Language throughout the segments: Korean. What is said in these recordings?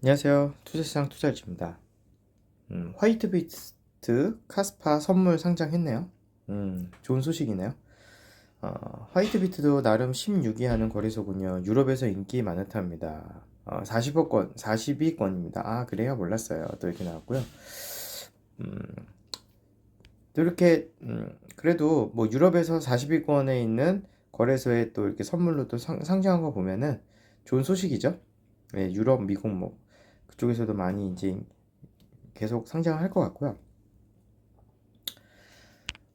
안녕하세요. 투자시장 투자일지입니다. 음, 화이트비트 카스파 선물 상장했네요. 음, 좋은 소식이네요. 어, 화이트비트도 나름 16위 하는 거래소군요. 유럽에서 인기 많다합니다. 어, 40억건, 42건입니다. 아, 그래요? 몰랐어요. 또 이렇게 나왔고요. 음, 또 이렇게, 음, 그래도 뭐 유럽에서 40위권에 있는 거래소에 또 이렇게 선물로 또 상, 상장한 거 보면은 좋은 소식이죠. 네, 유럽, 미국 뭐 그쪽에서도 많이 이제 계속 상장을 할것 같고요.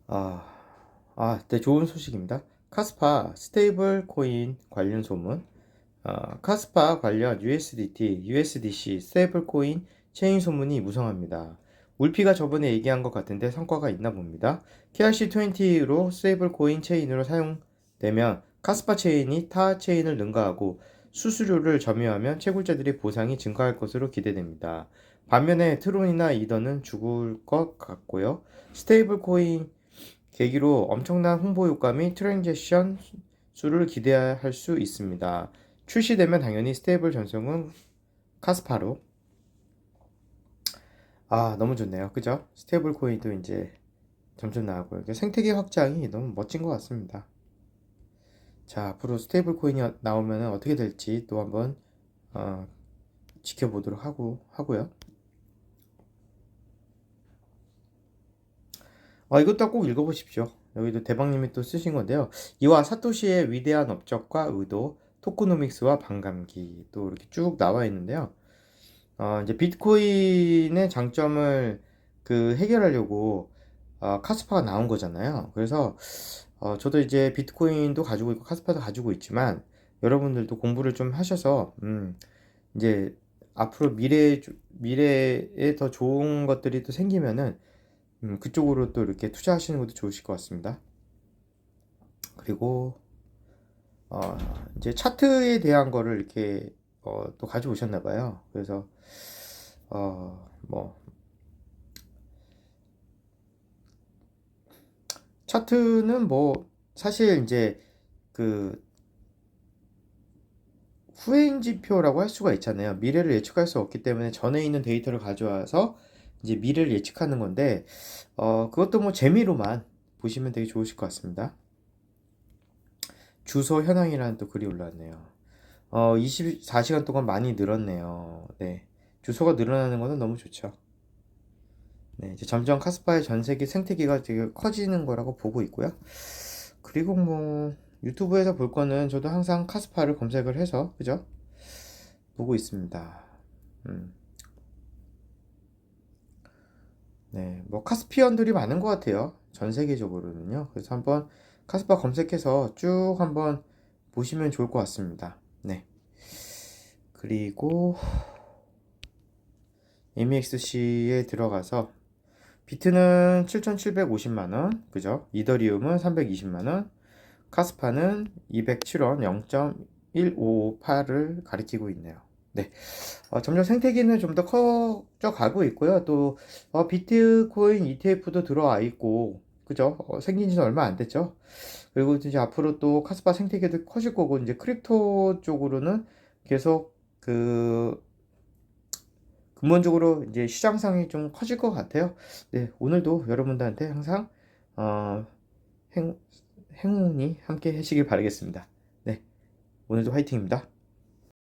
아, 아, 네, 좋은 소식입니다. 카스파 스테이블 코인 관련 소문. 아, 카스파 관련 USDT, USDC 스테이블 코인 체인 소문이 무성합니다. 울피가 저번에 얘기한 것 같은데 성과가 있나 봅니다. KRC20로 스테이블 코인 체인으로 사용되면 카스파 체인이 타 체인을 능가하고 수수료를 점유하면 채굴자들의 보상이 증가할 것으로 기대됩니다. 반면에 트론이나 이더는 죽을 것 같고요. 스테이블 코인 계기로 엄청난 홍보 효과 및 트랜제션 수를 기대할 수 있습니다. 출시되면 당연히 스테이블 전송은 카스파로 아 너무 좋네요 그죠 스테이블 코인도 이제 점점 나오고 생태계 확장이 너무 멋진 것 같습니다 자 앞으로 스테이블 코인이 나오면 어떻게 될지 또 한번 어, 지켜보도록 하고 하고요. 어, 이것도 꼭 읽어보십시오. 여기도 대박님이 또 쓰신 건데요. 이와 사토시의 위대한 업적과 의도 토코노믹스와 반감기 또 이렇게 쭉 나와 있는데요. 어, 이제 비트코인의 장점을 그 해결하려고 어, 카스파가 나온 거잖아요. 그래서 어, 저도 이제 비트코인도 가지고 있고 카스파도 가지고 있지만 여러분들도 공부를 좀 하셔서 음, 이제 앞으로 미래 미래에 더 좋은 것들이 또 생기면은 음, 그쪽으로 또 이렇게 투자하시는 것도 좋으실 것 같습니다. 그리고 어, 이제 차트에 대한 거를 이렇게 어, 또 가져오셨나 봐요. 그래서 어, 뭐 차트는 뭐 사실 이제 그 후행 지표라고 할 수가 있잖아요. 미래를 예측할 수 없기 때문에 전에 있는 데이터를 가져와서 이제 미래를 예측하는 건데 어, 그것도 뭐 재미로만 보시면 되게 좋으실 것 같습니다. 주소 현황이라는 또 글이 올라왔네요. 어, 24시간 동안 많이 늘었네요. 네. 주소가 늘어나는 것은 너무 좋죠. 네, 이제 점점 카스파의 전 세계 생태계가 되게 커지는 거라고 보고 있고요. 그리고 뭐 유튜브에서 볼 거는 저도 항상 카스파를 검색을 해서 그죠? 보고 있습니다. 음. 네, 뭐 카스피언들이 많은 것 같아요. 전 세계적으로는요. 그래서 한번 카스파 검색해서 쭉 한번 보시면 좋을 것 같습니다. 네. 그리고 MEXC에 들어가서 비트는 7,750만원, 그죠? 이더리움은 320만원, 카스파는 207원 0.1558을 가리키고 있네요. 네. 어, 점점 생태계는 좀 더 커져 가고 있고요. 또, 어, 비트코인 ETF도 들어와 있고, 그죠? 어, 생긴 지는 얼마 안 됐죠? 그리고 이제 앞으로 또 카스파 생태계도 커질 거고, 이제 크립토 쪽으로는 계속 그, 근본적으로 이제 시장상이 좀 커질 것 같아요. 네, 오늘도 여러분들한테 항상, 어, 행, 행운이 함께 하시길 바라겠습니다. 네, 오늘도 화이팅입니다.